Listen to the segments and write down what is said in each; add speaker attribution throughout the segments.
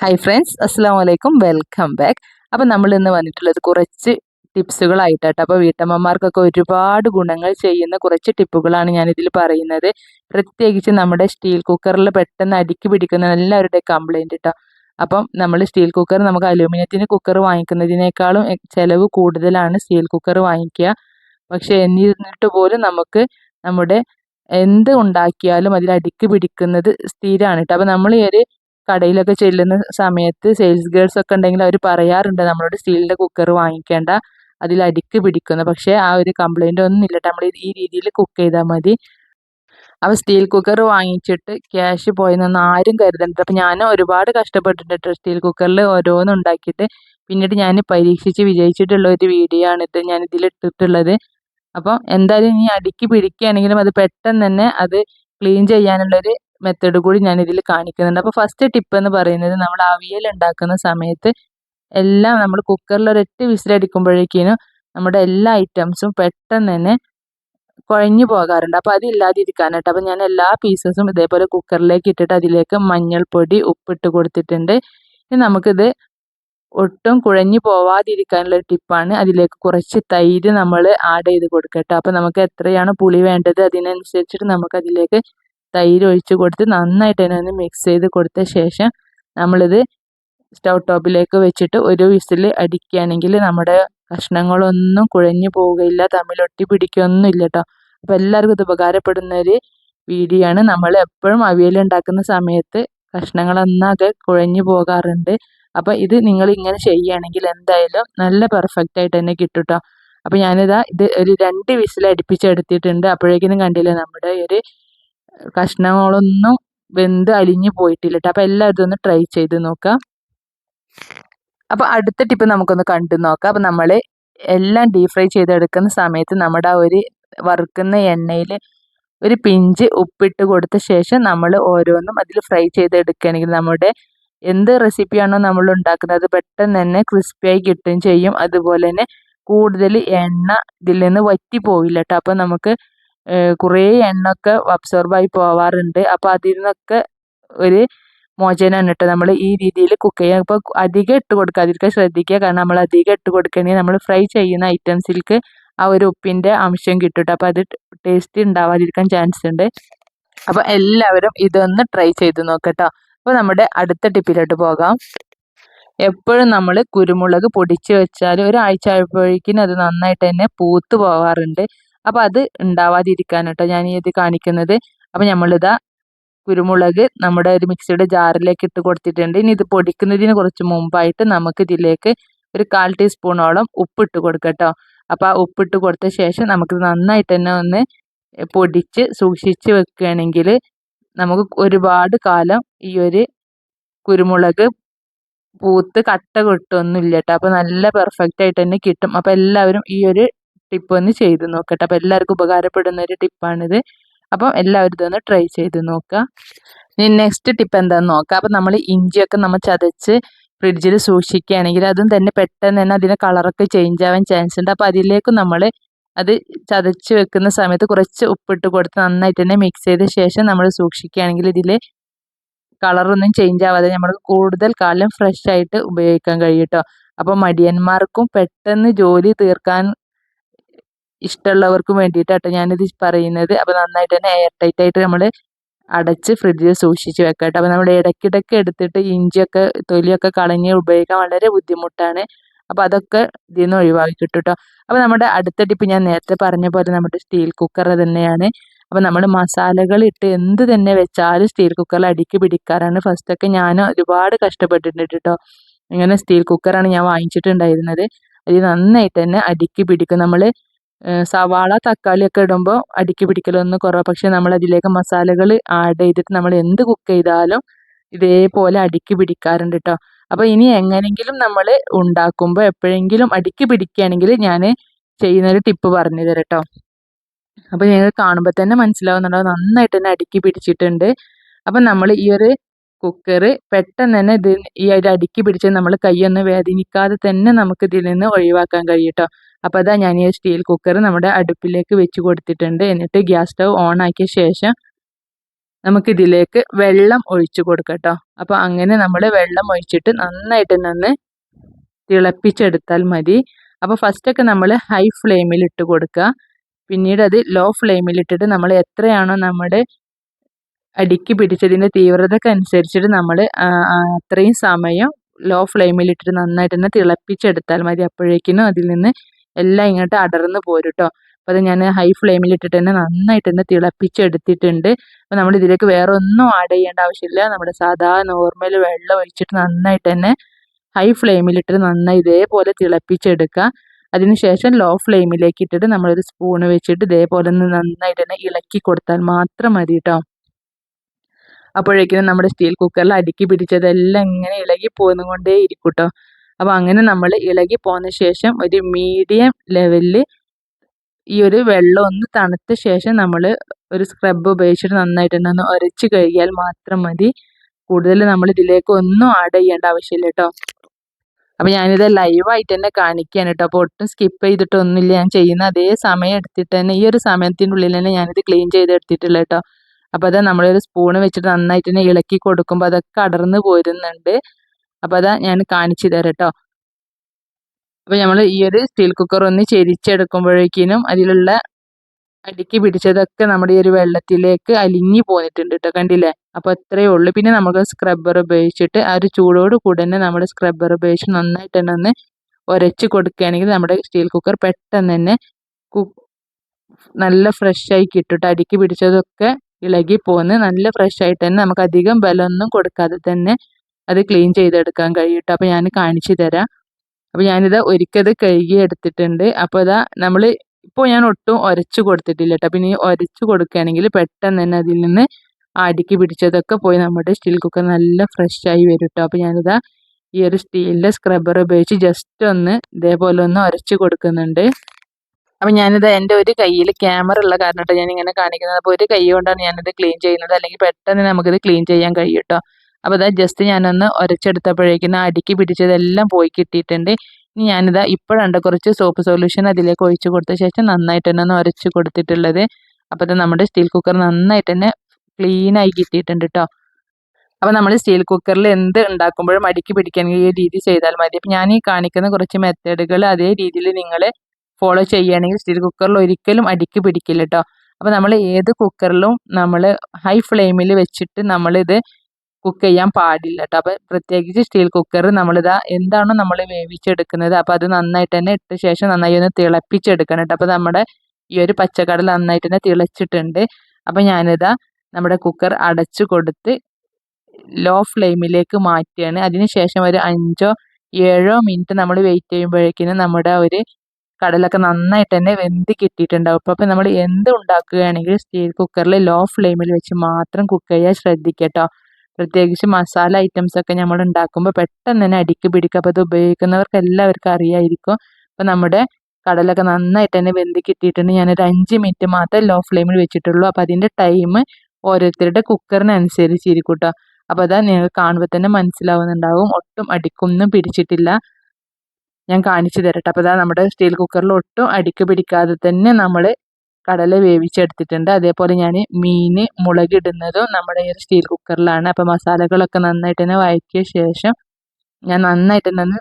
Speaker 1: Hi friends അസ്സാം വലൈക്കും welcome back അപ്പം നമ്മൾ ഇന്ന് വന്നിട്ടുള്ളത് കുറച്ച് ടിപ്സുകളായിട്ടാട്ടോ. അപ്പോൾ വീട്ടമ്മമാർക്കൊക്കെ ഒരുപാട് ഗുണങ്ങൾ ചെയ്യുന്ന കുറച്ച് ടിപ്പുകളാണ് ഞാനിതിൽ പറയുന്നത്. പ്രത്യേകിച്ച് നമ്മുടെ സ്റ്റീൽ കുക്കറിൽ പെട്ടെന്ന് അടുക്കി പിടിക്കുന്ന എല്ലാവരുടെ കംപ്ലൈന്റ് കേട്ടോ അപ്പം നമ്മൾ സ്റ്റീൽ കുക്കർ നമുക്ക് അലൂമിനിയത്തിന് കുക്കർ വാങ്ങിക്കുന്നതിനേക്കാളും ചിലവ് കൂടുതലാണ് സ്റ്റീൽ കുക്കർ വാങ്ങിക്കുക. പക്ഷെ എന്നിരുന്നിട്ട് പോലും നമുക്ക് നമ്മുടെ എന്ത് ഉണ്ടാക്കിയാലും അതിൽ അടുക്കി പിടിക്കുന്നത് സ്ഥിരമാണ് കേട്ടോ അപ്പോൾ നമ്മൾ ഈ ഒരു കടയിലൊക്കെ ചെല്ലുന്ന സമയത്ത് സെയിൽസ് ഗേൾസ് ഒക്കെ ഉണ്ടെങ്കിൽ അവർ പറയാറുണ്ട് നമ്മളോട് സ്റ്റീലിന്റെ കുക്കർ വാങ്ങിക്കേണ്ട. അതിൽ അടിക്ക് പിടിക്കുന്നു. പക്ഷേ ആ ഒരു കംപ്ലൈന്റ് ഒന്നും ഇല്ല. നമ്മൾ ഈ രീതിയിൽ കുക്ക് ചെയ്താൽ മതി. അപ്പോൾ സ്റ്റീൽ കുക്കർ വാങ്ങിച്ചിട്ട് ക്യാഷ് പോയെന്നൊന്നും ആരും കരുതണ്ട. അപ്പോൾ ഞാൻ ഒരുപാട് കഷ്ടപ്പെട്ടിട്ടുണ്ട് സ്റ്റീൽ കുക്കറിൽ ഓരോന്നും ഉണ്ടാക്കിയിട്ട്. പിന്നീട് ഞാൻ പരീക്ഷിച്ച് വിജയിച്ചിട്ടുള്ള ഒരു വീഡിയോ ആണ് ഇത്. ഞാൻ ഇതിൽ ഇട്ടിട്ടുള്ളത്. അപ്പോൾ എന്തായാലും ഇനി അടുക്കി പിടിക്കുകയാണെങ്കിലും അത് പെട്ടെന്ന് തന്നെ അത് ക്ലീൻ ചെയ്യാനുള്ളൊരു മെത്തേഡ് കൂടി ഞാൻ ഇതിൽ കാണിക്കുന്നുണ്ട്. അപ്പോൾ ഫസ്റ്റ് ടിപ്പ് എന്ന് പറയുന്നത് നമ്മൾ അവിയൽ ഉണ്ടാക്കുന്ന സമയത്ത് എല്ലാം നമ്മൾ കുക്കറിൽ ഒരൊറ്റ വിസിലടിക്കുമ്പോഴേക്കിനും നമ്മുടെ എല്ലാ ഐറ്റംസും പെട്ടെന്ന് തന്നെ കുഴഞ്ഞു പോകാറുണ്ട്. അപ്പോൾ അതില്ലാതിരിക്കാനായിട്ട് അപ്പോൾ ഞാൻ എല്ലാ പീസസും ഇതേപോലെ കുക്കറിലേക്ക് ഇട്ടിട്ട് അതിലേക്ക് മഞ്ഞൾപ്പൊടി ഉപ്പിട്ട് കൊടുത്തിട്ടുണ്ട്. ഇനി നമുക്കിത് ഒട്ടും കുഴഞ്ഞു പോവാതിരിക്കാനുള്ള ടിപ്പാണ് അതിലേക്ക് കുറച്ച് തൈര് നമ്മൾ ആഡ് ചെയ്ത് കൊടുക്കട്ടെ. അപ്പോൾ നമുക്ക് എത്രയാണ് പുളി വേണ്ടത് അതിനനുസരിച്ചിട്ട് നമുക്ക് അതിലേക്ക് തൈര് ഒഴിച്ച് കൊടുത്ത് നന്നായിട്ട് തന്നെ മിക്സ് ചെയ്ത് കൊടുത്ത ശേഷം നമ്മളിത് സ്റ്റൗ ടോപ്പിലേക്ക് വെച്ചിട്ട് ഒരു വിസിൽ അടിക്കുകയാണെങ്കിൽ നമ്മുടെ കഷ്ണങ്ങളൊന്നും കുഴഞ്ഞു പോവുകയില്ല തമ്മിൽ ഒട്ടി പിടിക്കുകയൊന്നും ഇല്ല കേട്ടോ അപ്പോൾ എല്ലാവർക്കും ഇത് ഉപകാരപ്പെടുന്ന ഒരു വീഡിയോ ആണ്. നമ്മൾ എപ്പോഴും അവിയൽ ഉണ്ടാക്കുന്ന സമയത്ത് കഷ്ണങ്ങളൊന്നാകെ കുഴഞ്ഞു പോകാറുണ്ട്. അപ്പോൾ ഇത് നിങ്ങൾ ഇങ്ങനെ ചെയ്യുകയാണെങ്കിൽ എന്തായാലും നല്ല പെർഫെക്റ്റ് ആയിട്ട് തന്നെ കിട്ടും കേട്ടോ അപ്പോൾ ഞാനിതാ ഇത് ഒരു രണ്ട് വിസിൽ അടുപ്പിച്ചെടുത്തിട്ടുണ്ട് അപ്പോഴേക്കിനും കണ്ടില്ലേ നമ്മുടെ ഒരു കഷ്ണങ്ങളൊന്നും വെന്ത് അലിഞ്ഞു പോയിട്ടില്ല അപ്പോൾ എല്ലാവരും ഒന്ന് ട്രൈ ചെയ്ത് നോക്കാം. അപ്പോൾ അടുത്ത ടിപ്പ് നമുക്കൊന്ന് കണ്ടു നോക്കാം. അപ്പോൾ നമ്മൾ എല്ലാം ഡീപ് ഫ്രൈ ചെയ്തെടുക്കുന്ന സമയത്ത് നമ്മുടെ ആ ഒരു വറുക്കുന്ന എണ്ണയിൽ ഒരു പിഞ്ച് ഉപ്പിട്ട് കൊടുത്ത ശേഷം നമ്മൾ ഓരോന്നും അതിൽ ഫ്രൈ ചെയ്തെടുക്കുകയാണെങ്കിൽ നമ്മുടെ എന്ത് റെസിപ്പിയാണോ നമ്മൾ ഉണ്ടാക്കുന്നത് പെട്ടെന്ന് തന്നെ ക്രിസ്പിയായി കിട്ടുകയും ചെയ്യും. അതുപോലെ തന്നെ കൂടുതൽ എണ്ണ ഇതിൽ നിന്ന് വറ്റി പോവില്ല കേട്ടോ അപ്പോൾ നമുക്ക് കുറേ എണ്ണയൊക്കെ അബ്സോർബായി പോവാറുണ്ട്. അപ്പോൾ അതിൽ നിന്നൊക്കെ ഒരു മോചനമാണ് കേട്ടോ. നമ്മൾ ഈ രീതിയിൽ കുക്ക് ചെയ്യുക അപ്പോൾ അധികം ഇട്ട് കൊടുക്കാതിരിക്കുക ശ്രദ്ധിക്കുക. കാരണം നമ്മൾ അധികം ഇട്ട് കൊടുക്കണമെങ്കിൽ നമ്മൾ ഫ്രൈ ചെയ്യുന്ന ഐറ്റംസിലേക്ക് ആ ഒരു ഉപ്പിന്റെ അംശം കിട്ടും അപ്പോൾ അത് ടേസ്റ്റ് ഉണ്ടാവാതിരിക്കാൻ ചാൻസ് ഉണ്ട്. അപ്പോൾ എല്ലാവരും ഇതൊന്ന് ട്രൈ ചെയ്ത് നോക്കട്ടോ അപ്പോൾ നമ്മുടെ അടുത്ത ടിപ്പിലോട്ട് പോകാം. എപ്പോഴും നമ്മൾ കുരുമുളക് പൊടിച്ച് വെച്ചാൽ ഒരാഴ്ച ആയപ്പോഴേക്കും അത് നന്നായിട്ട് തന്നെ പൂത്ത് പോകാറുണ്ട് അപ്പോൾ അത് ഉണ്ടാവാതിരിക്കാൻ കേട്ടോ ഞാൻ ഇത് കാണിക്കുന്നത്. അപ്പോൾ നമ്മളിതാ കുരുമുളക് നമ്മുടെ ഒരു മിക്സിയുടെ ജാറിലേക്ക് ഇട്ട് കൊടുത്തിട്ടുണ്ട്. ഇനി ഇത് പൊടിക്കുന്നതിന് കുറച്ച് മുമ്പായിട്ട് നമുക്ക് ഇതിലേക്ക് ഒരു കാൽ ടീസ്പൂണോളം ഉപ്പിട്ട് കൊടുക്കട്ടോ. അപ്പോൾ ആ ഉപ്പിട്ട് കൊടുത്ത ശേഷം നമുക്ക് നന്നായിട്ട് തന്നെ ഒന്ന് പൊടിച്ച് സൂക്ഷിച്ച് വെക്കുകയാണെങ്കിൽ നമുക്ക് ഒരുപാട് കാലം ഈ ഒരു കുരുമുളക് പൂത്ത് കട്ട കിട്ടുമൊന്നുമില്ല കേട്ടോ അപ്പോൾ നല്ല പെർഫെക്റ്റ് ആയിട്ട് തന്നെ കിട്ടും. അപ്പോൾ എല്ലാവരും ഈ ഒരു ടിപ്പ് ഒന്ന് ചെയ്ത് നോക്കട്ടെ. അപ്പോൾ എല്ലാവർക്കും ഉപകാരപ്പെടുന്ന ഒരു ടിപ്പാണിത് അപ്പം എല്ലാവരും ഇതൊന്ന് ട്രൈ ചെയ്ത് നോക്കുക ഇനി നെക്സ്റ്റ് ടിപ്പ് എന്താണെന്ന് നോക്കാം. അപ്പം നമ്മൾ ഇഞ്ചിയൊക്കെ നമ്മൾ ചതച്ച് ഫ്രിഡ്ജിൽ സൂക്ഷിക്കുകയാണെങ്കിൽ അതും തന്നെ പെട്ടെന്ന് തന്നെ അതിന്റെ കളറൊക്കെ ചേഞ്ച് ആവാൻ ചാൻസ് ഉണ്ട്. അപ്പോൾ അതിലേക്ക് നമ്മൾ അത് ചതച്ച് വെക്കുന്ന സമയത്ത് കുറച്ച് ഉപ്പിട്ട് കൊടുത്ത് നന്നായിട്ട് തന്നെ മിക്സ് ചെയ്ത ശേഷം നമ്മൾ സൂക്ഷിക്കുകയാണെങ്കിൽ ഇതിൽ കളറൊന്നും ചേഞ്ച് ആവാതെ നമ്മൾ കൂടുതൽ കാലം ഫ്രഷ് ആയിട്ട് ഉപയോഗിക്കാൻ കഴിയും കേട്ടോ അപ്പോൾ മടിയന്മാർക്കും പെട്ടെന്ന് ജോലി തീർക്കാൻ ഇഷ്ടമുള്ളവർക്കും വേണ്ടിയിട്ടാട്ടോ ഞാനിത് പറയുന്നത്. അപ്പോൾ നന്നായിട്ട് തന്നെ എയർ ടൈറ്റ് ആയിട്ട് നമ്മൾ അടച്ച് ഫ്രിഡ്ജിൽ സൂക്ഷിച്ച് വെക്കാം കേട്ടോ അപ്പോൾ നമ്മൾ ഇടയ്ക്കിടയ്ക്ക് എടുത്തിട്ട് ഇഞ്ചിയൊക്കെ തൊലിയൊക്കെ കളഞ്ഞ് ഉപയോഗിക്കാൻ വളരെ ബുദ്ധിമുട്ടാണ്. അപ്പോൾ അതൊക്കെ ഇതിൽ നിന്ന് ഒഴിവാക്കി കിട്ടും കേട്ടോ അപ്പോൾ നമ്മുടെ അടുത്ത ടിപ്പ് ഞാൻ നേരത്തെ പറഞ്ഞ പോലെ നമ്മുടെ സ്റ്റീൽ കുക്കർ തന്നെയാണ്. അപ്പോൾ നമ്മൾ മസാലകൾ ഇട്ട് എന്ത് തന്നെ വെച്ചാലും സ്റ്റീൽ കുക്കറിൽ അടുക്കി പിടിക്കാറാണ്. ഫസ്റ്റൊക്കെ ഞാൻ ഒരുപാട് കഷ്ടപ്പെട്ടിട്ടുണ്ട് കേട്ടോ ഇങ്ങനെ സ്റ്റീൽ കുക്കറാണ് ഞാൻ വാങ്ങിച്ചിട്ടുണ്ടായിരുന്നത്. അത് നന്നായിട്ട് തന്നെ അടിക്ക് പിടിക്കും. നമ്മൾ സവാള തക്കാളി ഒക്കെ ഇടുമ്പോൾ അടുക്കി പിടിക്കലൊന്നും കുറവാണ് പക്ഷേ നമ്മൾ അതിലേക്ക് മസാലകൾ ആഡ് ചെയ്തിട്ട് നമ്മൾ എന്ത് കുക്ക് ചെയ്താലും ഇതേപോലെ അടുക്കി പിടിക്കാറുണ്ട് കേട്ടോ അപ്പോൾ ഇനി എങ്ങനെങ്കിലും നമ്മൾ ഉണ്ടാക്കുമ്പോൾ എപ്പോഴെങ്കിലും അടുക്കി പിടിക്കുകയാണെങ്കിൽ ഞാൻ ചെയ്യുന്നൊരു ടിപ്പ് പറഞ്ഞു തരാം കേട്ടോ അപ്പോൾ നിങ്ങൾ കാണുമ്പോൾ തന്നെ മനസ്സിലാവുന്നുണ്ടാവും നന്നായിട്ട് തന്നെ അടുക്കി പിടിച്ചിട്ടുണ്ട്. അപ്പം നമ്മൾ ഈ ഒരു കുക്കർ പെട്ടെന്ന് തന്നെ ഇത് ഈ ഒരു അടുക്കി പിടിച്ച് നമ്മൾ കൈയൊന്നും വേദനിക്കാതെ തന്നെ നമുക്ക് ഇതിൽ നിന്ന് ഒഴിവാക്കാൻ കഴിയും കേട്ടോ അപ്പോൾ അതാ ഞാൻ ഈ സ്റ്റീൽ കുക്കർ നമ്മുടെ അടുപ്പിലേക്ക് വെച്ച് കൊടുത്തിട്ടുണ്ട്. എന്നിട്ട് ഗ്യാസ് സ്റ്റവ് ഓൺ ആക്കിയ ശേഷം നമുക്കിതിലേക്ക് വെള്ളം ഒഴിച്ചു കൊടുക്കട്ടോ അപ്പോൾ അങ്ങനെ നമ്മൾ വെള്ളം ഒഴിച്ചിട്ട് നന്നായിട്ട് നിന്ന് തിളപ്പിച്ചെടുത്താൽ മതി. അപ്പോൾ ഫസ്റ്റൊക്കെ നമ്മൾ ഹൈ ഫ്ലെയിമിൽ ഇട്ട് കൊടുക്കുക. പിന്നീട് അത് ലോ ഫ്ലെയിമിൽ ഇട്ടിട്ട് നമ്മൾ എത്രയാണോ നമ്മുടെ അടുക്കി പിടിച്ചതിന്റെ തീവ്രതയ്ക്ക് അനുസരിച്ചിട്ട് നമ്മൾ അത്രയും സമയം ലോ ഫ്ലെയിമിൽ ഇട്ടിട്ട് നന്നായിട്ട് തന്നെ തിളപ്പിച്ചെടുത്താൽ മതി. അപ്പോഴേക്കിനും അതിൽ നിന്ന് എല്ലാം ഇങ്ങോട്ട് അടർന്ന് പോരുട്ടോ. അപ്പോൾ അത് ഞാൻ ഹൈ ഫ്ലെയിമിൽ ഇട്ടിട്ട് തന്നെ നന്നായിട്ട് തന്നെ തിളപ്പിച്ചെടുത്തിട്ടുണ്ട്. അപ്പോൾ നമ്മൾ ഇതിലേക്ക് വേറെ ഒന്നും ആഡ് ചെയ്യേണ്ട ആവശ്യമില്ല. നമ്മുടെ സാധാ നോർമൽ വെള്ളം ഒഴിച്ചിട്ട് നന്നായിട്ട് തന്നെ ഹൈ ഫ്ലെയിമിൽ ഇട്ടിട്ട് നന്നായി ഇതേപോലെ തിളപ്പിച്ചെടുക്കുക. അതിനുശേഷം ലോ ഫ്ലെയിമിലേക്ക് ഇട്ടിട്ട് നമ്മളൊരു സ്പൂണ് വെച്ചിട്ട് ഇതേപോലെ ഒന്ന് നന്നായിട്ട് തന്നെ ഇളക്കി കൊടുത്താൽ മാത്രം മതി കേട്ടോ അപ്പോഴേക്കും നമ്മുടെ സ്റ്റീൽ കുക്കറിൽ അടുക്കി പിടിച്ചതെല്ലാം ഇങ്ങനെ ഇളകി പോന്നുകൊണ്ടേ ഇരിക്കും കേട്ടോ അപ്പോൾ അങ്ങനെ നമ്മൾ ഇളകി പോന്ന ശേഷം ഒരു മീഡിയം ലെവലിൽ ഈ ഒരു വെള്ളം ഒന്ന് തണുത്ത ശേഷം നമ്മൾ ഒരു സ്ക്രബ് ഉപയോഗിച്ചിട്ട് നന്നായിട്ട് ഒന്ന് ഉരച്ച് കഴുകിയാൽ മാത്രം മതി. കൂടുതൽ നമ്മൾ ഇതിലേക്ക് ഒന്നും ആഡ് ചെയ്യേണ്ട ആവശ്യമില്ല കേട്ടോ അപ്പോൾ ഞാനിത് ലൈവായിട്ട് തന്നെ കാണിക്കുകയാണ് കേട്ടോ അപ്പോൾ ഒട്ടും സ്കിപ്പ് ചെയ്തിട്ടൊന്നുമില്ല. ഞാൻ ചെയ്യുന്ന അതേ സമയം എടുത്തിട്ട് തന്നെ ഈ ഒരു സമയത്തിനുള്ളിൽ തന്നെ ഞാനിത് ക്ലീൻ ചെയ്തെടുത്തിട്ടുള്ള കേട്ടോ അപ്പോൾ അത് നമ്മളൊരു സ്പൂണ് വെച്ചിട്ട് നന്നായിട്ട് തന്നെ ഇളക്കി കൊടുക്കുമ്പോൾ അതൊക്കെ അടർന്ന് പോരുന്നുണ്ട്. അപ്പോൾ അതാ ഞാൻ കാണിച്ചു തരാം കേട്ടോ അപ്പോൾ നമ്മൾ ഈ ഒരു സ്റ്റീൽ കുക്കർ ഒന്ന് ചെരിച്ചെടുക്കുമ്പോഴേക്കിനും അതിലുള്ള അടുക്കി പിടിച്ചതൊക്കെ നമ്മുടെ ഈ ഒരു വെള്ളത്തിലേക്ക് അലിഞ്ഞു പോന്നിട്ടുണ്ട് കേട്ടോ കണ്ടില്ലേ? അപ്പോൾ അത്രയേ ഉള്ളൂ. പിന്നെ നമുക്ക് സ്ക്രബ്ബർ ഉപയോഗിച്ചിട്ട് ആ ഒരു ചൂടോട് കൂടെ തന്നെ നമ്മുടെ സ്ക്രബ്ബർ ഉപയോഗിച്ച് നന്നായിട്ട് തന്നെ ഒന്ന് ഉരച്ച് കൊടുക്കുകയാണെങ്കിൽ നമ്മുടെ സ്റ്റീൽ കുക്കർ പെട്ടെന്ന് തന്നെ നല്ല ഫ്രഷ് ആയി കിട്ടും അടുക്കി പിടിച്ചതൊക്കെ ഇളകി പോന്ന് നല്ല ഫ്രഷ് ആയിട്ട് തന്നെ നമുക്ക് അധികം ബലമൊന്നും കൊടുക്കാതെ തന്നെ അത് ക്ലീൻ ചെയ്തെടുക്കാൻ കഴിയും അപ്പോൾ ഞാൻ കാണിച്ചു തരാം. അപ്പോൾ ഞാനിത് ഒരിക്കത് കഴുകി എടുത്തിട്ടുണ്ട്. അപ്പോൾ ഇതാ നമ്മൾ ഇപ്പോൾ ഞാൻ ഒട്ടും ഉരച്ചു കൊടുത്തിട്ടില്ല കേട്ടോ. പിന്നെ ഈ ഉരച്ചു കൊടുക്കുകയാണെങ്കിൽ പെട്ടെന്ന് തന്നെ അതിൽ നിന്ന് അടുക്കി പിടിച്ചതൊക്കെ പോയി നമ്മുടെ സ്റ്റീൽ കുക്കർ നല്ല ഫ്രഷ് ആയി വരും കേട്ടോ. അപ്പോൾ ഞാനിതാ ഈ ഒരു സ്റ്റീലിന്റെ സ്ക്രബ്ബർ ഉപയോഗിച്ച് ജസ്റ്റ് ഒന്ന് ഇതേപോലെ ഒന്ന് ഉരച്ചു കൊടുക്കുന്നുണ്ട്. അപ്പം ഞാനിത് എന്റെ ഒരു കയ്യിൽ ക്യാമറ ഉള്ള കാരണം ഞാൻ ഇങ്ങനെ കാണിക്കുന്നത്. അപ്പോൾ ഒരു കൈ കൊണ്ടാണ് ഞാനിത് ക്ലീൻ ചെയ്യുന്നത്. അല്ലെങ്കിൽ പെട്ടെന്ന് നമുക്കിത് ക്ലീൻ ചെയ്യാൻ കഴിയും കേട്ടോ. അപ്പോൾ അതാ ജസ്റ്റ് ഞാനൊന്ന് ഉരച്ചെടുത്തപ്പോഴേക്കും അടിക്ക് പിടിച്ചതെല്ലാം പോയി കിട്ടിയിട്ടുണ്ട്. ഇനി ഞാനിതാ ഇപ്പോഴുണ്ട് കുറച്ച് സോപ്പ് സൊല്യൂഷൻ അതിലേക്ക് ഒഴിച്ചു കൊടുത്ത ശേഷം നന്നായിട്ട് തന്നെ ഒന്ന് ഉരച്ച് കൊടുത്തിട്ടുള്ളത്. അപ്പോൾ അത് നമ്മുടെ സ്റ്റീൽ കുക്കർ നന്നായിട്ട് തന്നെ ക്ലീനായി കിട്ടിയിട്ടുണ്ട് കേട്ടോ അപ്പോൾ നമ്മൾ സ്റ്റീൽ കുക്കറിൽ എന്ത് ഉണ്ടാക്കുമ്പോഴും അടുക്കി പിടിക്കാൻ ഈ രീതി ചെയ്താൽ മതി. അപ്പം ഞാൻ ഈ കാണിക്കുന്ന കുറച്ച് മെത്തേഡുകൾ അതേ രീതിയിൽ നിങ്ങൾ ഫോളോ ചെയ്യുകയാണെങ്കിൽ സ്റ്റീൽ കുക്കറിൽ ഒരിക്കലും അടിക്ക് പിടിക്കില്ല കേട്ടോ അപ്പോൾ നമ്മൾ ഏത് കുക്കറിലും നമ്മൾ ഹൈ ഫ്ലെയിമിൽ വെച്ചിട്ട് നമ്മളിത് കുക്ക് ചെയ്യാൻ പാടില്ല കേട്ടോ അപ്പൊ പ്രത്യേകിച്ച് സ്റ്റീൽ കുക്കർ നമ്മളിതാ എന്താണോ നമ്മൾ വേവിച്ചെടുക്കുന്നത് അപ്പോൾ അത് നന്നായിട്ട് തന്നെ ഇട്ട ശേഷം നന്നായി ഒന്ന് തിളപ്പിച്ചെടുക്കണം കേട്ടോ അപ്പോൾ നമ്മുടെ ഈ ഒരു പച്ചക്കടൽ നന്നായിട്ട് തന്നെ തിളച്ചിട്ടുണ്ട്. അപ്പോൾ ഞാനിതാ നമ്മുടെ കുക്കർ അടച്ചു കൊടുത്ത് ലോ ഫ്ലെയിമിലേക്ക് മാറ്റിയാണ് അതിനുശേഷം ഒരു അഞ്ചോ ഏഴോ മിനിറ്റ് നമ്മൾ വെയിറ്റ് ചെയ്യുമ്പോഴേക്കിനും നമ്മുടെ ഒരു കടലൊക്കെ നന്നായിട്ട് തന്നെ വെന്ത് കിട്ടിയിട്ടുണ്ടാവും. അപ്പോൾ നമ്മൾ എന്ത് ഉണ്ടാക്കുകയാണെങ്കിലും സ്റ്റീൽ കുക്കറിൽ ലോ ഫ്ലെയിമിൽ വെച്ച് മാത്രം കുക്ക് ചെയ്യാൻ ശ്രദ്ധിക്കട്ടോ പ്രത്യേകിച്ച് മസാല ഐറ്റംസ് ഒക്കെ നമ്മൾ ഉണ്ടാക്കുമ്പോൾ പെട്ടെന്ന് തന്നെ അടിക്ക് പിടിക്കുക അപ്പോൾ അത് ഉപയോഗിക്കുന്നവർക്ക് എല്ലാവർക്കും അറിയായിരിക്കും. അപ്പോൾ നമ്മുടെ കടലൊക്കെ നന്നായിട്ട് തന്നെ വെന്തി കിട്ടിയിട്ടുണ്ട്. ഞാനൊരു അഞ്ച് മിനിറ്റ് മാത്രമേ ലോ ഫ്ലെയിമിൽ വെച്ചിട്ടുള്ളൂ. അപ്പോൾ അതിന്റെ ടൈം ഓരോരുത്തരുടെ കുക്കറിനനുസരിച്ചിരിക്കും കേട്ടോ അപ്പോൾ അതാ നിങ്ങൾ കാണുമ്പോൾ തന്നെ മനസ്സിലാവുന്നുണ്ടാവും. ഒട്ടും അടിക്കൊന്നും പിടിച്ചിട്ടില്ല. ഞാൻ കാണിച്ചു തരട്ടെ. അപ്പോൾ അതാ നമ്മുടെ സ്റ്റീൽ കുക്കറിൽ ഒട്ടും അടിക്ക് പിടിക്കാതെ തന്നെ നമ്മൾ കടല വേവിച്ചെടുത്തിട്ടുണ്ട്. അതേപോലെ ഞാൻ മീൻ മുളകിടുന്നതും നമ്മുടെ ഈ സ്റ്റീൽ കുക്കറിലാണ്. അപ്പോൾ മസാലകളൊക്കെ നന്നായിട്ട് തന്നെ വഴറ്റിയ ശേഷം ഞാൻ നന്നായിട്ട് തന്നെ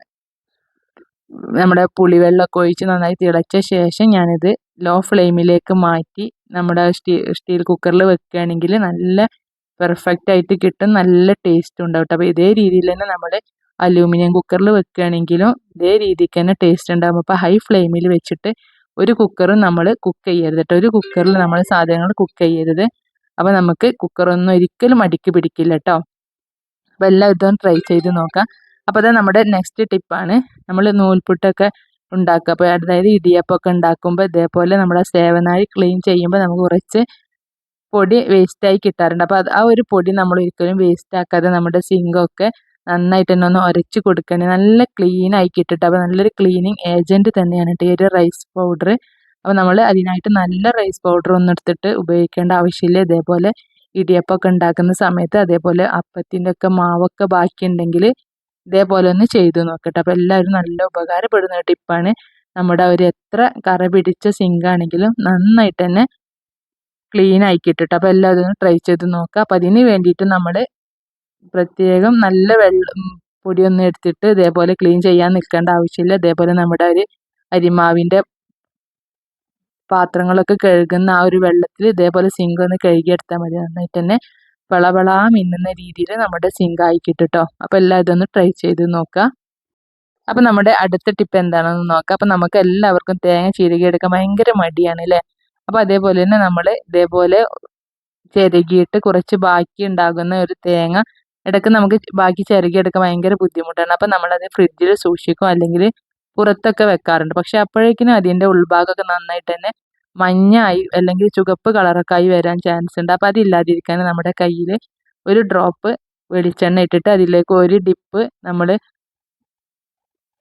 Speaker 1: നമ്മുടെ പുളിവെള്ളമൊക്കെ ഒഴിച്ച് നന്നായി തിളച്ച ശേഷം ഞാനിത് ലോ ഫ്ലെയിമിലേക്ക് മാറ്റി നമ്മുടെ സ്റ്റീ സ്റ്റീൽ കുക്കറിൽ വെക്കുകയാണെങ്കിൽ നല്ല പെർഫെക്റ്റ് ആയിട്ട് കിട്ടും. നല്ല ടേസ്റ്റ് ഉണ്ടാവും അപ്പോൾ ഇതേ രീതിയിൽ തന്നെ നമ്മൾ അലൂമിനിയം കുക്കറിൽ വെക്കുകയാണെങ്കിലും ഇതേ രീതിക്ക് തന്നെ ടേസ്റ്റ് ഉണ്ടാകും അപ്പോൾ ഹൈ ഫ്ലെയിമിൽ വെച്ചിട്ട് ഒരു കുക്കറും നമ്മൾ കുക്ക് ചെയ്യരുത് കേട്ടോ ഒരു കുക്കറിൽ നമ്മൾ സാധനങ്ങൾ കുക്ക് ചെയ്യരുത്. അപ്പോൾ നമുക്ക് കുക്കറൊന്നും ഒരിക്കലും അടുക്കി പിടിക്കില്ല കേട്ടോ അപ്പോൾ എല്ലാം വിധവും ട്രൈ ചെയ്ത് നോക്കാം. അപ്പോൾ അത് നമ്മുടെ നെക്സ്റ്റ് ടിപ്പാണ് നമ്മൾ നൂൽപുട്ടൊക്കെ ഉണ്ടാക്കുക. അപ്പോൾ അതായത് ഇടിയപ്പമൊക്കെ ഉണ്ടാക്കുമ്പോൾ ഇതേപോലെ നമ്മുടെ സേവനായി ക്ലീൻ ചെയ്യുമ്പോൾ നമുക്ക് കുറച്ച് പൊടി വേസ്റ്റായി കിട്ടാറുണ്ട്. അപ്പോൾ ആ ഒരു പൊടി നമ്മൾ ഒരിക്കലും വേസ്റ്റ് ആക്കാതെ നമ്മുടെ സിങ്കൊക്കെ നന്നായിട്ട് തന്നെ ഒന്ന് ഉരച്ച് കൊടുക്കണേ. നല്ല ക്ലീൻ ആയി കിട്ടിട്ട് അപ്പോൾ നല്ലൊരു ക്ലീനിങ് ഏജന്റ് തന്നെയാണ് ഈ ഒരു റൈസ് പൗഡർ അപ്പോൾ നമ്മൾ അതിനായിട്ട് നല്ല റൈസ് പൗഡർ ഒന്നും എടുത്തിട്ട് ഉപയോഗിക്കേണ്ട ആവശ്യമില്ല. ഇതേപോലെ ഇടിയപ്പമൊക്കെ ഉണ്ടാക്കുന്ന സമയത്ത് അതേപോലെ അപ്പത്തിന്റെ ഒക്കെ മാവൊക്കെ ബാക്കിയുണ്ടെങ്കിൽ ഇതേപോലെ ഒന്ന് ചെയ്തു നോക്കട്ടെ. അപ്പോൾ എല്ലാവരും നല്ല ഉപകാരപ്പെടുന്ന ടിപ്പാണ് നമ്മുടെ ഒരു എത്ര കറ പിടിച്ച സിങ്കാണെങ്കിലും നന്നായിട്ട് തന്നെ ക്ലീൻ ആയി കിട്ടും അപ്പോൾ എല്ലാവരും ട്രൈ ചെയ്ത് നോക്കുക അപ്പോൾ അതിന് വേണ്ടിയിട്ട് നമ്മൾ പ്രത്യേകം നല്ല വെള്ളം പൊടിയൊന്നും എടുത്തിട്ട് ഇതേപോലെ ക്ലീൻ ചെയ്യാൻ നിൽക്കേണ്ട ആവശ്യമില്ല. ഇതേപോലെ നമ്മുടെ ഒരു അരിമാവിന്റെ പാത്രങ്ങളൊക്കെ കഴുകുന്ന ആ ഒരു വെള്ളത്തിൽ ഇതേപോലെ സിങ്ക് ഒന്ന് കഴുകിയെടുത്താൽ മതി. നന്നായിട്ട് തന്നെ വളവളാ മിന്നുന്ന രീതിയിൽ നമ്മുടെ സിങ്ക് ആയി കിട്ടും അപ്പോൾ എല്ലാം ഇതൊന്ന് ട്രൈ ചെയ്ത് നോക്കുക. അപ്പോൾ നമ്മുടെ അടുത്ത ടിപ്പ് എന്താണെന്ന് നോക്കാം. അപ്പോൾ നമുക്ക് എല്ലാവർക്കും തേങ്ങ ചിരകിയെടുക്കാൻ ഭയങ്കര മടിയാണ് അല്ലേ? അപ്പോൾ അതേപോലെ തന്നെ നമ്മൾ ഇതേപോലെ ചിരകിയിട്ട് കുറച്ച് ബാക്കി ഉണ്ടാകുന്ന ഒരു തേങ്ങ ഇടയ്ക്ക് നമുക്ക് ബാക്കി ചിരകിയെടുക്കാൻ ഭയങ്കര ബുദ്ധിമുട്ടാണ്. അപ്പോൾ നമ്മളത് ഫ്രിഡ്ജിൽ സൂക്ഷിക്കും അല്ലെങ്കിൽ പുറത്തൊക്കെ വെക്കാറുണ്ട്. പക്ഷെ അപ്പോഴേക്കിനും അതിന്റെ ഉൾഭാഗമൊക്കെ നന്നായിട്ട് തന്നെ മഞ്ഞായി അല്ലെങ്കിൽ ചുവപ്പ് കളറൊക്കെ ആയി വരാൻ ചാൻസ് ഉണ്ട്. അപ്പോൾ അതില്ലാതിരിക്കാൻ നമ്മുടെ കയ്യിൽ ഒരു ഡ്രോപ്പ് വെളിച്ചെണ്ണ ഇട്ടിട്ട് അതിലേക്ക് ഒരു ഡിപ്പ് നമ്മൾ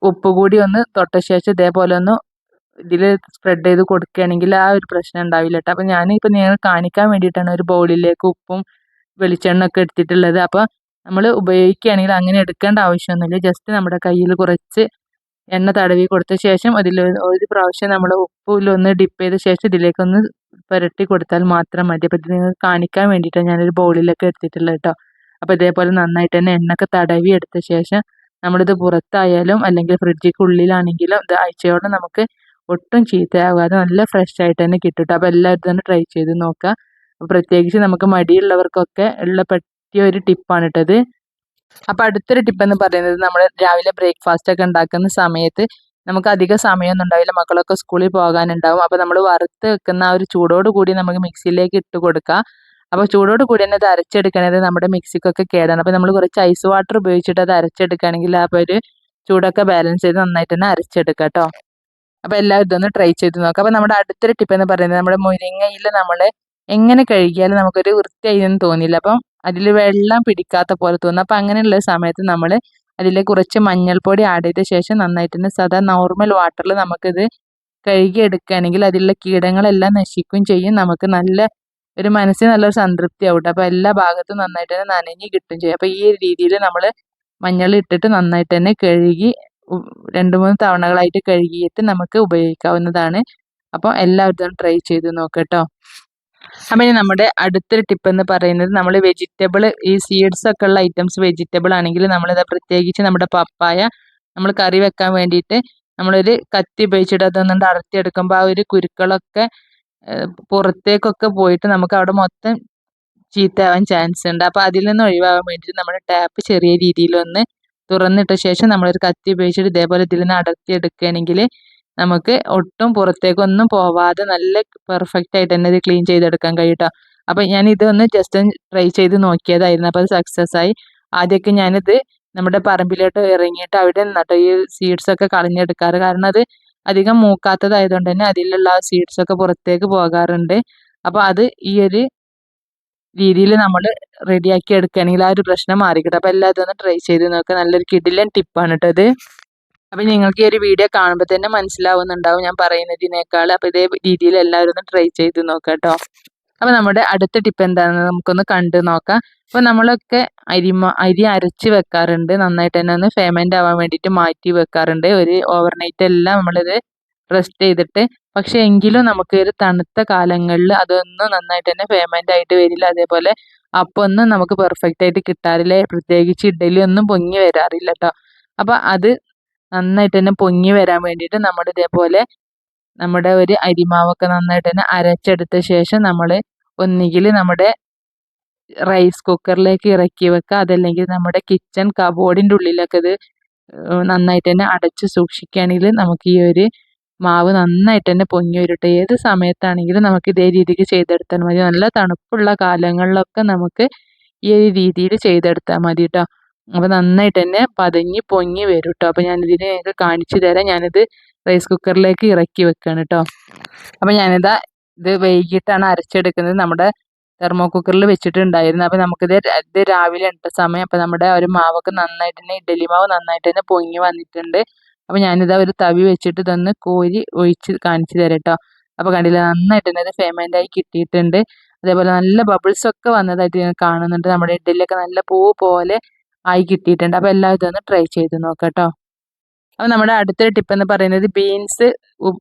Speaker 1: ഉപ്പ് കൂടി ഒന്ന് തൊട്ട ശേഷം ഇതേപോലെ ഒന്ന് ഇതിൽ സ്പ്രെഡ് ചെയ്ത് കൊടുക്കുകയാണെങ്കിൽ ആ ഒരു പ്രശ്നം ഉണ്ടാവില്ല കേട്ടോ. അപ്പം ഞാൻ ഇപ്പം നിങ്ങൾ കാണിക്കാൻ വേണ്ടിയിട്ടാണ് ഒരു ബൗളിലേക്ക് ഉപ്പും വെളിച്ചെണ്ണ ഒക്കെ എടുത്തിട്ടുള്ളത്. അപ്പോൾ നമ്മൾ ഉപയോഗിക്കുകയാണെങ്കിൽ അങ്ങനെ എടുക്കേണ്ട ആവശ്യമൊന്നുമില്ല. ജസ്റ്റ് നമ്മുടെ കയ്യിൽ കുറച്ച് എണ്ണ തടവി കൊടുത്ത ശേഷം അതിൽ ഒരു പ്രാവശ്യം നമ്മൾ ഉപ്പിലൊന്ന് ഡിപ്പ് ചെയ്ത ശേഷം ഇതിലേക്കൊന്ന് പുരട്ടി കൊടുത്താൽ മാത്രം മതി. അപ്പോൾ ഇത് നിങ്ങൾക്ക് കാണിക്കാൻ വേണ്ടിയിട്ടാണ് ഞാനൊരു ബൗളിലൊക്കെ എടുത്തിട്ടുള്ളത് കേട്ടോ. അപ്പോൾ ഇതേപോലെ നന്നായിട്ട് തന്നെ എണ്ണയൊക്കെ തടവി എടുത്ത ശേഷം നമ്മളിത് പുറത്തായാലും അല്ലെങ്കിൽ ഫ്രിഡ്ജിക്കുള്ളിലാണെങ്കിലും ഇത് ആഴ്ചയോടെ നമുക്ക് ഒട്ടും ചീത്തയാകാതെ നല്ല ഫ്രഷ് ആയിട്ട് തന്നെ കിട്ടും കേട്ടോ. അപ്പോൾ എല്ലാവരും തന്നെ ട്രൈ ചെയ്ത് നോക്കുക. പ്രത്യേകിച്ച് നമുക്ക് മടിയുള്ളവർക്കൊക്കെ ഉള്ള പറ്റിയ ഒരു ടിപ്പാണ് കേട്ടത് അപ്പോൾ അടുത്തൊരു ടിപ്പ് എന്ന് പറയുന്നത് നമ്മൾ രാവിലെ ബ്രേക്ക്ഫാസ്റ്റ് ഒക്കെ ഉണ്ടാക്കുന്ന സമയത്ത് നമുക്ക് അധികം സമയമൊന്നും ഉണ്ടാവില്ല. മക്കളൊക്കെ സ്കൂളിൽ പോകാനുണ്ടാവും. അപ്പോൾ നമ്മൾ വറുത്ത് വെക്കുന്ന ആ ഒരു ചൂടോട് കൂടി നമുക്ക് മിക്സിയിലേക്ക് ഇട്ട് കൊടുക്കുക അപ്പോൾ ചൂടോട് കൂടി തന്നെ അത് അരച്ചെടുക്കണത് നമ്മുടെ മിക്സിക്കൊക്കെ കേടാണ്. അപ്പോൾ നമ്മൾ കുറച്ച് ഐസ് വാട്ടർ ഉപയോഗിച്ചിട്ട് അത് അരച്ചെടുക്കുകയാണെങ്കിൽ അപ്പോൾ ഒരു ചൂടൊക്കെ ബാലൻസ് ചെയ്ത് നന്നായിട്ട് തന്നെ അരച്ചെടുക്കുക കേട്ടോ. അപ്പോൾ എല്ലാവരും ഇതൊന്ന് ട്രൈ ചെയ്ത് നോക്കാം. അപ്പോൾ നമ്മുടെ അടുത്തൊരു ടിപ്പ് എന്ന് പറയുന്നത് നമ്മുടെ മുരിങ്ങയിൽ നമ്മൾ എങ്ങനെ കഴുകിയാലും നമുക്കൊരു വൃത്തിയായി എന്ന് തോന്നില്ല. അപ്പം അതിൽ വെള്ളം പിടിക്കാത്ത പോലെ തോന്നും. അപ്പം അങ്ങനെയുള്ള സമയത്ത് നമ്മൾ അതിൽ കുറച്ച് മഞ്ഞൾപ്പൊടി ആഡ് ചെയ്ത ശേഷം നന്നായിട്ട് തന്നെ സാധാ നോർമൽ വാട്ടറിൽ നമുക്കിത് കഴുകി എടുക്കുകയാണെങ്കിൽ അതിലുള്ള കീടങ്ങളെല്ലാം നശിക്കുകയും ചെയ്യും. നമുക്ക് നല്ല ഒരു മനസ്സിന് നല്ലൊരു സംതൃപ്തി ആവട്ടെ അപ്പോൾ എല്ലാ ഭാഗത്തും നന്നായിട്ട് തന്നെ നനഞ്ഞ് കിട്ടും ചെയ്യും. അപ്പോൾ ഈ രീതിയിൽ നമ്മൾ മഞ്ഞൾ ഇട്ടിട്ട് നന്നായിട്ട് തന്നെ കഴുകി രണ്ട് മൂന്ന് തവണകളായിട്ട് കഴുകിയിട്ട് നമുക്ക് ഉപയോഗിക്കാവുന്നതാണ്. അപ്പോൾ എല്ലാവരും ട്രൈ ചെയ്ത് നോക്കട്ടോ അപ്പം ഇനി നമ്മുടെ അടുത്തൊരു ടിപ്പ് എന്ന് പറയുന്നത് നമ്മൾ വെജിറ്റബിൾ ഈ സീഡ്സ് ഒക്കെ ഉള്ള ഐറ്റംസ് വെജിറ്റബിൾ ആണെങ്കിൽ നമ്മളിത് പ്രത്യേകിച്ച് നമ്മുടെ പപ്പായ നമ്മൾ കറി വെക്കാൻ വേണ്ടിയിട്ട് നമ്മളൊരു കത്തി ഉപയോഗിച്ചിട്ട് അതൊന്നുകൊണ്ട് അടർത്തിയെടുക്കുമ്പോൾ ആ ഒരു കുരുക്കളൊക്കെ പുറത്തേക്കൊക്കെ പോയിട്ട് നമുക്ക് അവിടെ മൊത്തം ചീത്തയാവാൻ ചാൻസ് ഉണ്ട്. അപ്പോൾ അതിൽ നിന്ന് ഒഴിവാകാൻ വേണ്ടിയിട്ട് നമ്മുടെ ടാപ്പ് ചെറിയ രീതിയിലൊന്ന് തുറന്നിട്ട ശേഷം നമ്മളൊരു കത്തി ഉപയോഗിച്ചിട്ട് ഇതേപോലെ ഇതിൽ നിന്ന് അടർത്തിയെടുക്കുകയാണെങ്കിൽ നമുക്ക് ഒട്ടും പുറത്തേക്കൊന്നും പോവാതെ നല്ല പെർഫെക്റ്റ് ആയിട്ട് തന്നെ ഇത് ക്ലീൻ ചെയ്തെടുക്കാൻ കഴിയും കേട്ടോ അപ്പം ഞാൻ ഇതൊന്ന് ജസ്റ്റ് ട്രൈ ചെയ്ത് നോക്കിയതായിരുന്നു. അപ്പോൾ അത് സക്സസ് ആയി. ആദ്യമൊക്കെ ഞാനിത് നമ്മുടെ പറമ്പിലോട്ട് ഇറങ്ങിയിട്ട് അവിടെ നട്ടോ ഈ സീഡ്സ് ഒക്കെ കളഞ്ഞെടുക്കാറ്. കാരണം അത് അധികം മൂക്കാത്തതായതുകൊണ്ട് തന്നെ അതിലുള്ള സീഡ്സ് ഒക്കെ പുറത്തേക്ക് പോകാറുണ്ട്. അപ്പോൾ അത് ഈ ഒരു രീതിയിൽ നമ്മൾ റെഡിയാക്കി എടുക്കുകയാണെങ്കിൽ ആ ഒരു പ്രശ്നം മാറിക്കിട്ടും. അപ്പോൾ എല്ലാതും ഒന്ന് ട്രൈ ചെയ്ത് നോക്കുക നല്ലൊരു കിടിലൻ ടിപ്പാണ് കേട്ടോ ഇത്. അപ്പം നിങ്ങൾക്ക് ഈ ഒരു വീഡിയോ കാണുമ്പോൾ തന്നെ മനസ്സിലാവുന്നുണ്ടാവും ഞാൻ പറയുന്നതിനേക്കാൾ. അപ്പോൾ ഇതേ രീതിയിൽ എല്ലാവരും ഒന്ന് ട്രൈ ചെയ്ത് നോക്കാം കേട്ടോ നമ്മുടെ അടുത്ത ടിപ്പ് എന്താണെന്ന് നമുക്കൊന്ന് കണ്ടു നോക്കാം. അപ്പോൾ നമ്മളൊക്കെ അരി അരി അരച്ച് വെക്കാറുണ്ട്. നന്നായിട്ട് തന്നെ ഒന്ന് ഫേമെന്റ് ആവാൻ വേണ്ടിയിട്ട് മാറ്റി വെക്കാറുണ്ട്. ഒരു ഓവർനൈറ്റ് എല്ലാം നമ്മളിത് റെസ്റ്റ് ചെയ്തിട്ട്. പക്ഷെ എങ്കിലും നമുക്ക് ഒരു തണുത്ത കാലങ്ങളിൽ അതൊന്നും നന്നായിട്ട് തന്നെ പേയ്മെന്റ് ആയിട്ട് വരില്ല. അതേപോലെ അപ്പം ഒന്നും നമുക്ക് പെർഫെക്റ്റ് ആയിട്ട് കിട്ടാറില്ല. പ്രത്യേകിച്ച് ഇഡലി ഒന്നും പൊങ്ങി വരാറില്ല കേട്ടോ അപ്പോൾ അത് നന്നായിട്ട് തന്നെ പൊങ്ങി വരാൻ വേണ്ടിയിട്ട് നമ്മൾ ഇതേപോലെ നമ്മുടെ ഒരു അരിമാവൊക്കെ നന്നായിട്ട് തന്നെ അരച്ചെടുത്ത ശേഷം നമ്മൾ ഒന്നുകിൽ നമ്മുടെ റൈസ് കുക്കറിലേക്ക് ഇറക്കി വെക്കുക അതല്ലെങ്കിൽ നമ്മുടെ കിച്ചൺ കബോർഡിന്റെ ഉള്ളിലൊക്കെ ഇത് നന്നായിട്ട് തന്നെ അടച്ച് സൂക്ഷിക്കുകയാണെങ്കിൽ നമുക്ക് ഈ ഒരു മാവ് നന്നായിട്ട് തന്നെ പൊങ്ങി വരട്ടെ. ഏത് സമയത്താണെങ്കിലും നമുക്ക് ഇതേ രീതിക്ക് ചെയ്തെടുത്താൽ മതി. നല്ല തണുപ്പുള്ള കാലങ്ങളിലൊക്കെ നമുക്ക് ഈ ഒരു രീതിയിൽ ചെയ്തെടുത്താൽ മതി കേട്ടോ അപ്പോൾ നന്നായിട്ട് തന്നെ പതഞ്ഞ് പൊങ്ങി വരും കേട്ടോ അപ്പോൾ ഞാനിതിനെ നിങ്ങൾക്ക് കാണിച്ചു തരാം. ഞാനിത് റൈസ് കുക്കറിലേക്ക് ഇറക്കി വെക്കുകയാണ് കേട്ടോ അപ്പോൾ ഞാനിതാ ഇത് വൈകിട്ടാണ് അരച്ചെടുക്കുന്നത്. നമ്മുടെ തെർമോ കുക്കറിൽ വെച്ചിട്ടുണ്ടായിരുന്നു. അപ്പോൾ നമുക്കിത് ഇത് രാവിലെ ഉണ്ട് സമയം അപ്പോൾ നമ്മുടെ ഒരു മാവൊക്കെ നന്നായിട്ട് തന്നെ ഇഡലി മാവ് നന്നായിട്ട് തന്നെ പൊങ്ങി വന്നിട്ടുണ്ട്. അപ്പോൾ ഞാനിതാ ഒരു തവി വെച്ചിട്ട് ഇതൊന്ന് കോരി ഒഴിച്ച് കാണിച്ചു തരാം കേട്ടോ അപ്പോൾ കണ്ടില്ല നന്നായിട്ട് തന്നെ അത് ഫേമെന്റ് ആയി കിട്ടിയിട്ടുണ്ട്. അതേപോലെ നല്ല ബബിൾസ് ഒക്കെ വന്നതായിട്ട് ഞാൻ കാണുന്നുണ്ട്. നമ്മുടെ ഇഡലിയൊക്കെ നല്ല പൂ പോലെ ആയി കിട്ടിയിട്ടുണ്ട്. അപ്പോൾ എല്ലാം ഇതൊന്ന് ട്രൈ ചെയ്ത് നോക്കാം കേട്ടോ അപ്പോൾ നമ്മുടെ അടുത്തൊരു ടിപ്പ് എന്ന് പറയുന്നത് ബീൻസ്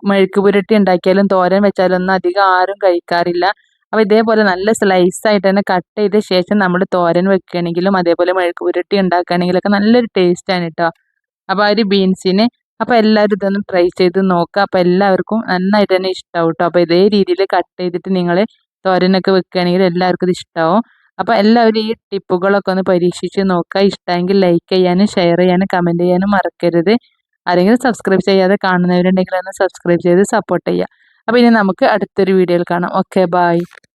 Speaker 1: മെഴുക്ക് പുരട്ടി ഉണ്ടാക്കിയാലും തോരൻ വെച്ചാലും ഒന്നും അധികം ആരും കഴിക്കാറില്ല. അപ്പോൾ ഇതേപോലെ നല്ല സ്ലൈസ് ആയിട്ട് തന്നെ കട്ട് ചെയ്ത ശേഷം നമ്മൾ തോരൻ വെക്കുകയാണെങ്കിലും അതേപോലെ മെഴുക്ക് പുരട്ടി ഉണ്ടാക്കുകയാണെങ്കിലൊക്കെ നല്ലൊരു ടേസ്റ്റാണ് കേട്ടോ അപ്പോൾ ആ ഒരു ബീൻസിന് അപ്പോൾ എല്ലാവരും ഇതൊന്ന് ട്രൈ ചെയ്ത് നോക്കുക അപ്പോൾ എല്ലാവർക്കും നന്നായിട്ട് തന്നെ ഇഷ്ടമാവും കേട്ടോ അപ്പോൾ ഇതേ രീതിയിൽ കട്ട് ചെയ്തിട്ട് നിങ്ങൾ തോരനൊക്കെ വെക്കുകയാണെങ്കിൽ എല്ലാവർക്കും ഇത് ഇഷ്ടമാവും അപ്പോൾ എല്ലാവരും ഈ ടിപ്പുകളൊക്കെ ഒന്ന് പരീക്ഷിച്ച് നോക്കുക. ഇഷ്ടമെങ്കിൽ ലൈക്ക് ചെയ്യാനും ഷെയർ ചെയ്യാനും കമന്റ് ചെയ്യാനും മറക്കരുത്. ആരെങ്കിലും സബ്സ്ക്രൈബ് ചെയ്യാതെ കാണുന്നവരുണ്ടെങ്കിൽ ഒന്ന് സബ്സ്ക്രൈബ് ചെയ്ത് സപ്പോർട്ട് ചെയ്യുക. അപ്പോൾ ഇനി നമുക്ക് അടുത്തൊരു വീഡിയോയിൽ കാണാം. Okay bye